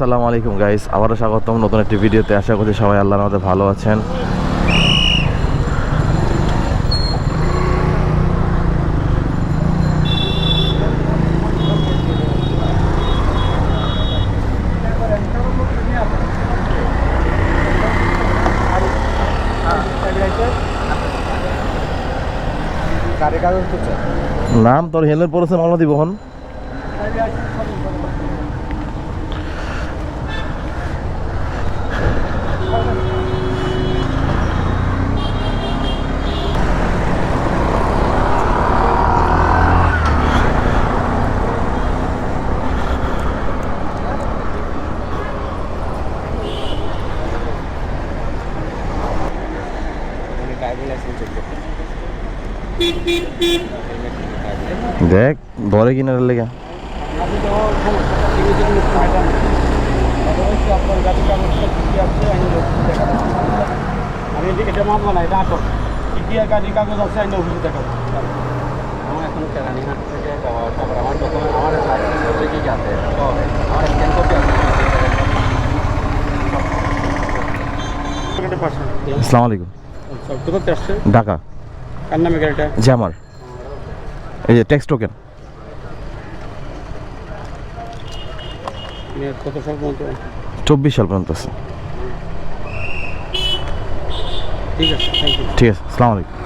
আসসালামু আলাইকুম গাইস আবারও স্বাগতম নতুন একটি ভিডিওতে। আশা করছি সবাই আল্লাহর মধ্যে ভালো আছেন। নাম তোর হেলমেট পড়েছে মামলা দিব দেখ ধরে কিনার লেগে। আমি এদিকে এটা মামলা না এটা আটক ইতিহাস গাড়ি কাগজ আছে আমি অফিসে দেখাবো আমার এখন কেরানি থেকে যাওয়া তারপর আমার ডকুমেন্ট আমার কি আছে তো আমার স্ক্যান কপি আছে আসসালামু আলাইকুম। সব কোথাতে আসছে? ঢাকা। কার নামে গাড়িটা? যে আমার। এই যে টেক্সট টোকেন কত সাল পর্যন্ত? চব্বিশ সাল পর্যন্ত আছে। ঠিক আছে থ্যাংক ইউ ঠিক আছে আসসালামু আলাইকুম।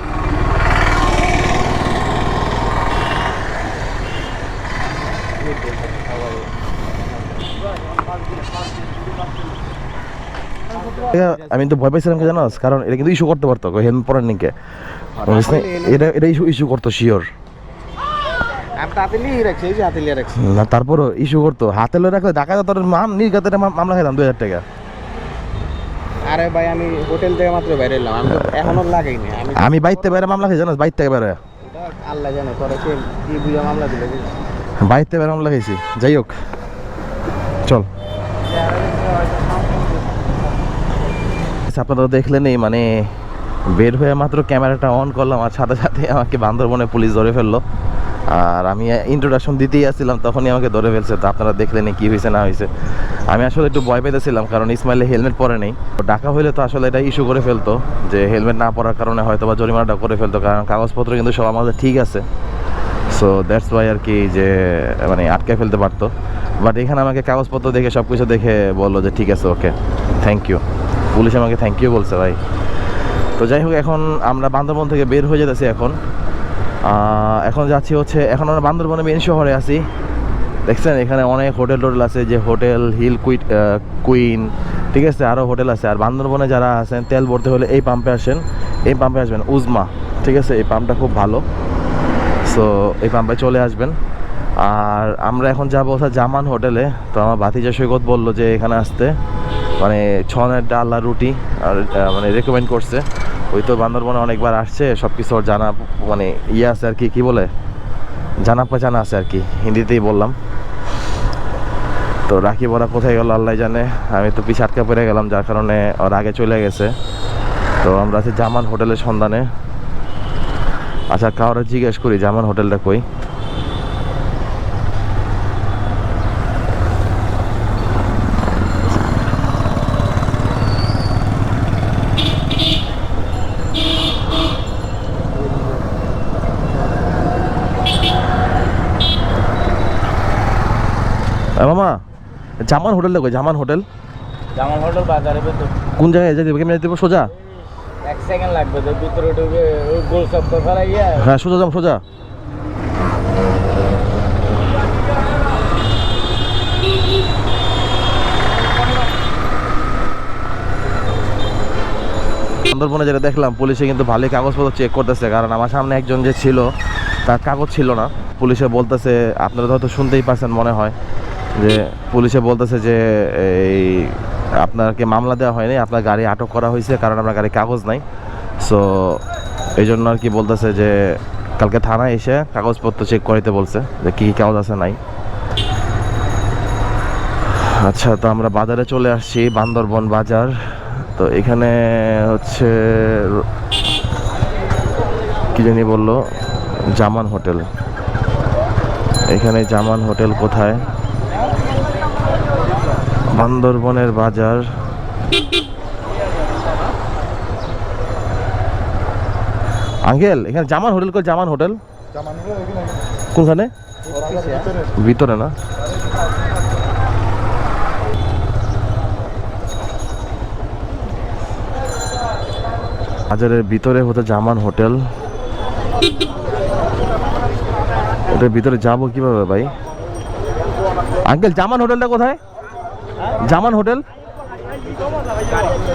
আমি তো ভয় পাইছিলাম কি জানোস কারণ এটা কিন্তু ইস্যু করতে পারতো হেলমেট পরার নিকে? এটা এটা ইস্যু ইস্যু করতো শিওর এই না তারপরও ইস্যু করতো। হাতে লয়ে রাখলে ঢাকা তোর মাম নির্গাতে মামলা খাইতাম দুই হাজার টাকা। আরে ভাই আমি হোটেল থেকে মাত্র বাইরে এলাম। আমি এখনও লাগাইনি আমি বাইতে বাইরে মামলা খাই জানোস? বাইর থেকে বাইরে। আল্লাহ জানে তোরা কে কি বুঝা মামলা দিলে বাইতে বাইরে মামলা খাইছি যাই হোক চল। আচ্ছা, আপনারা তো দেখলেনই মানে বের হয়ে মাত্র ক্যামেরাটা অন করলাম আর সাথে সাথে আমাকে বান্দরবনে পুলিশ ধরে ফেলল। আর আমি ইন্ট্রোডাকশন দিতেই আসছিলাম, তখনই আমাকে ধরে ফেলছে। তো আপনারা দেখলেন কি হয়েছে, না হয়েছে। আমি আসলে একটু ভয় পেতেছিলাম, কারণ ইসমাইলে হেলমেট পরে নেই। ডাকা হইলে তো আসলে এটা ইস্যু করে ফেলতো, যে হেলমেট না পরার কারণে হয়তো বা জরিমানাটা করে ফেলতো, কারণ কাগজপত্র কিন্তু সব আমাদের ঠিক আছে। সো দ্যাটস ওয়াই আর কি যে মানে আটকে ফেলতে পারতো। বাট এখানে আমাকে কাগজপত্র দেখে সব কিছু দেখে বলল যে, ঠিক আছে ওকে থ্যাংক ইউ পুলিশ আমাকে থ্যাংক ইউ বলছে, ভাই তো যাই হোক, এখন আমরা বান্দরবন থেকে বের হয়ে যেতেছি এখন। এখন যাচ্ছি হচ্ছে, এখন আমরা বান্দরবনে মেন শহরে আছি। দেখছেন, এখানে অনেক হোটেল টোটেল আছে, যে হোটেল, হিল কুইট কুইন, ঠিক আছে আরও হোটেল আছে। আর বান্দরবনে যারা আছেন, তেল ভরতে হলে এই পাম্পে আসেন। এই পাম্পে আসবেন উজমা, ঠিক আছে, এই পাম্পটা খুব ভালো। সো এই পাম্পে চলে আসবেন। আর আমরা এখন যাব জামান হোটেলে। তো আমার ভাতিজা সৈকত বলল যে এখানে আসতে। মানে ছনের আর রুটি আর মানে রেকমেন্ড করছে। ওই তো বান্দরবনে অনেকবার আসছে সব কিছু ওর জানা মানে ইয়ে আছে আর কি, কী বলে? জানা পেচানা আছে আর কি, হিন্দিতেই বললাম। তো রাখি বড়া কোথায় গেল আল্লাহ জানে, আমি তো পিছ আটকা পড়ে গেলাম, যার কারণে ওর আগে চলে গেছে। তো আমরা আছি জামান হোটেলের সন্ধানে। আচ্ছা কাউরে জিজ্ঞেস করি, জামান হোটেলটা কই এ মামা জামান হোটেল কই জামান হোটেল। জামাল হোটেল বাজারে তো কোন জায়গায় যেতে হবে কেমন যেতে সোজা? এক সেকেন্ড লাগবে তো ভিতরে ঢুকে ওই গোল চক্কর ফেলা গিয়া। হ্যাঁ সোজা যাম সোজা। সুন্দরবনে যেটা দেখলাম পুলিশে কিন্তু ভালোই কাগজপত্র চেক করতেছে কারণ আমার সামনে একজন যে ছিল তার কাগজ ছিল না। পুলিশে বলতেছে আপনারা হয়তো শুনতেই পারছেন মনে হয়। যে পুলিশে বলতেছে যে, এই আপনাকে মামলা দেওয়া হয়নি, আপনার গাড়ি আটক করা হয়েছে, কারণ আপনার গাড়ি কাগজ নাই। সো এই জন্য আর কি বলতেছে যে, কালকে থানায় এসে কাগজপত্র চেক করাইতে বলছে যে, কী কী কাগজ আছে, নাই। আচ্ছা তো আমরা বাজারে চলে আসছি, বান্দরবন বাজার। তো এখানে হচ্ছে, কি জানি বলল, জামান হোটেল। এখানে জামান হোটেল কোথায়? বান্দরবনের বাজার। আঙ্কেল এখানে জামান হোটেল কই? জামান হোটেল? কোনখানে? ভিতরে না? বাজারের ভিতরে হতো জামান হোটেল। ওটার ভিতরে যাব কীভাবে ভাই? আঙ্কেল জামান হোটেলটা কোথায়? জামান হোটেল?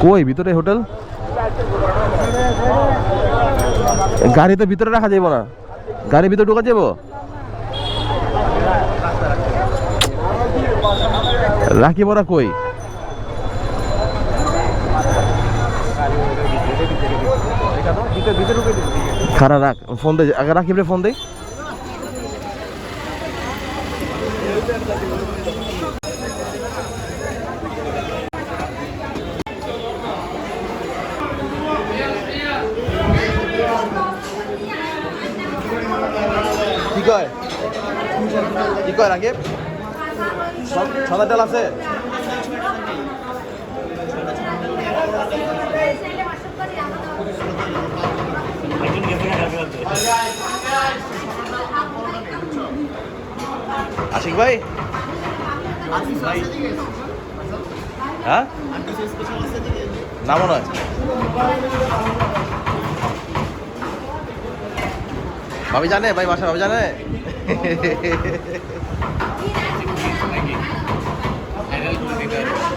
কই, ভিতরে হোটেল? গাড়িতে ভিতরে রাখা যাইব না। গাড়ির ভিতরে ঢোকা যাব রাখি বড়া কই? খারা রাখ, ফোন দে, আগে রাকিব রে ফোন দে। কয় রাকিব? সাদা তেল আছে? আশিক ভাই? হ্যাঁ? নামও নয়। ভাবি জানে? ভাই, বাসা ভাবি জানে?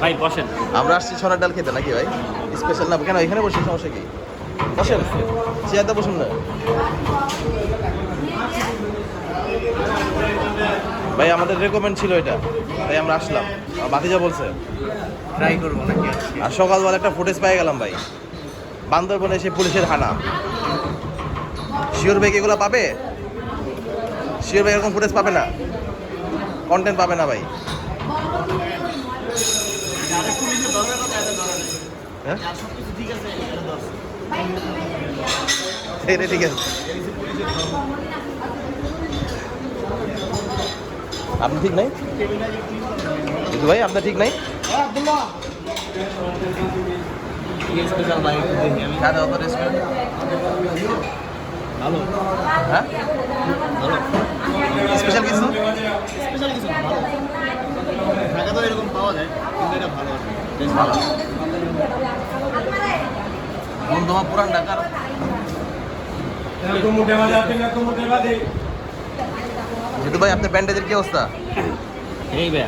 ভাই বসেন। আমরা আসছি সোনার ডাল খেতে নাকি ভাই? স্পেশাল না কেন এখানে বসে সমস্যা কি? বসেন। চেয়ারটা বসুন না। ভাই আমাদের রেকমেন্ড ছিল এটা। তাই আমরা আসলাম। আমার বাতিজা বলছে। ট্রাই করব নাকি আর সকালবেলা একটা ফুটেজ পেয়ে গেলাম ভাই। বান্দরবনে এসে পুলিশের হানা। শিওর ভাই কি এগুলো পাবে? শিওর ভাই এরকম ফুটেজ পাবে না? কন্টেন্ট পাবে না ভাই। হ্যাঁ? ঠিক আছে। আপনি ঠিক নাই? দিদু ভাই আপনার ঠিক নাই? অত রেস্টুরেন্ট ভালো। হ্যাঁ? ভালো। স্পেশাল কিছু? স্পেশাল কিছু ভালো। ঢাকা তো এরকম পাওয়া যায় কিন্তু এটা ভালো ভালো। বন্ধুমা পুরান ঢাকার? যেহেতু ভাই আপনার ব্যান্ডেজের কি অবস্থা? এই ভাই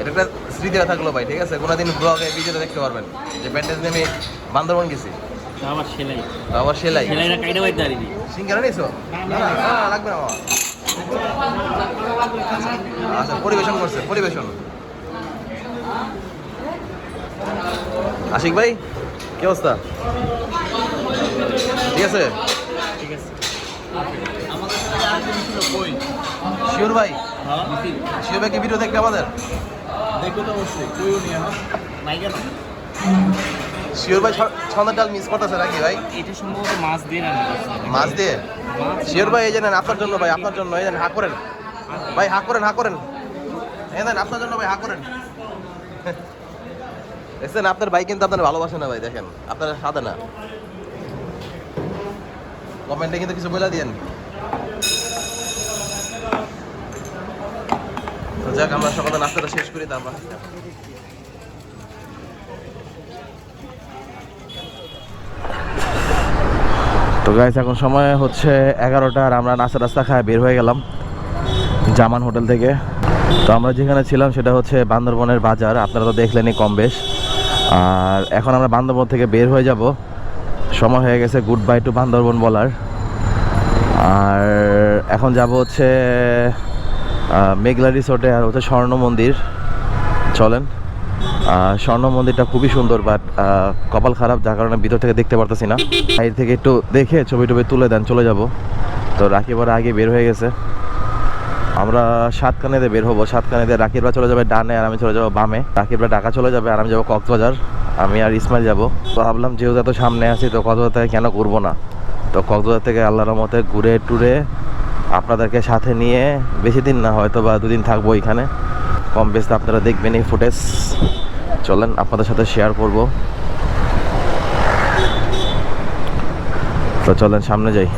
এটা একটা স্মৃতি থাকল ভাই ঠিক আছে? কোনোদিন ব্লগে ভিডিওতে দেখতে পারবেন যে ব্যান্ডেজ নিয়ে আমি বান্দরবন গেছি। সেলাই। আবার সেলাই? সেলাইটা কাইটা বাইতে পারিনি সিঙ্গারা নিয়েছো না না না, না, লাগবে না আচ্ছা পরিবেশন করছে পরিবেশন। আশিক ভাই কি অবস্থা? ঠিক আছে? ঠিক শিওর ভাই? হ্যাঁ। শিওর ভাই কি ভিডিও দেখবে আমাদের? দেখব তো অবশ্যই। নিয়ে মাইক আছে? শিওর ভাই ছন্দের ডাল মিস করতেছে নাকি ভাই? এটা সম্ভবত মাছ দিয়ে রান্না মাছ দিয়ে? শিওর ভাই এই জানেন আপনার জন্য ভাই আপনার জন্য এই জানেন হা করেন। ভাই হা করেন হা করেন। এই দেন আপনার জন্য ভাই হা করেন। দেখছেন আপনার ভাই কিন্তু আপনার ভালোবাসে না ভাই দেখেন আপনার সাথে না। কমেন্টে কিন্তু কিছু বলে দিয়েন। যাক আমরা সকালে নাস্তাটা শেষ করি তারপর তো গাইস এখন সময় হচ্ছে এগারোটা আর আমরা নাস্তা রাস্তা খায় বের হয়ে গেলাম জামান হোটেল থেকে। তো আমরা যেখানে ছিলাম সেটা হচ্ছে বান্দরবনের বাজার, আপনারা তো দেখলেনই কম বেশ। আর এখন আমরা বান্দরবন থেকে বের হয়ে যাব। সময় হয়ে গেছে গুড বাই টু বান্দরবন বলার। আর এখন যাব হচ্ছে মেঘলা রিসোর্টে আর হচ্ছে স্বর্ণ মন্দির। চলেন। স্বর্ণ মন্দিরটা খুবই সুন্দর বাট কপাল খারাপ, যার কারণে ভিতর থেকে দেখতে পারতেছি না। বাইরে থেকে একটু দেখে ছবি টবি তুলে দেন, চলে যাব। তো রাখি পরে আগে বের হয়ে গেছে। আমরা সাতকানেতে বের হব। সাতকানেতে রাকিবরা চলে যাবে ডানে আর আমি চলে যাব বামে। রাকিবরা ঢাকা চলে যাবে আর আমি যাব কক্সবাজার। আমি আর ইসমাইল যাব। তো ভাবলাম, যেহেতু এত সামনে আছি, তো কক্সবাজার থেকে কেন করব না? তো কক্সবাজার থেকে আল্লাহর রহমতে ঘুরে টুরে আপনাদেরকে সাথে নিয়ে, বেশি দিন না হয়তো বা দুদিন থাকব এখানে। কম বেশ আপনারা দেখবেন এই ফুটেজ। চলেন আপনাদের সাথে শেয়ার করব। তো চলেন সামনে যাই।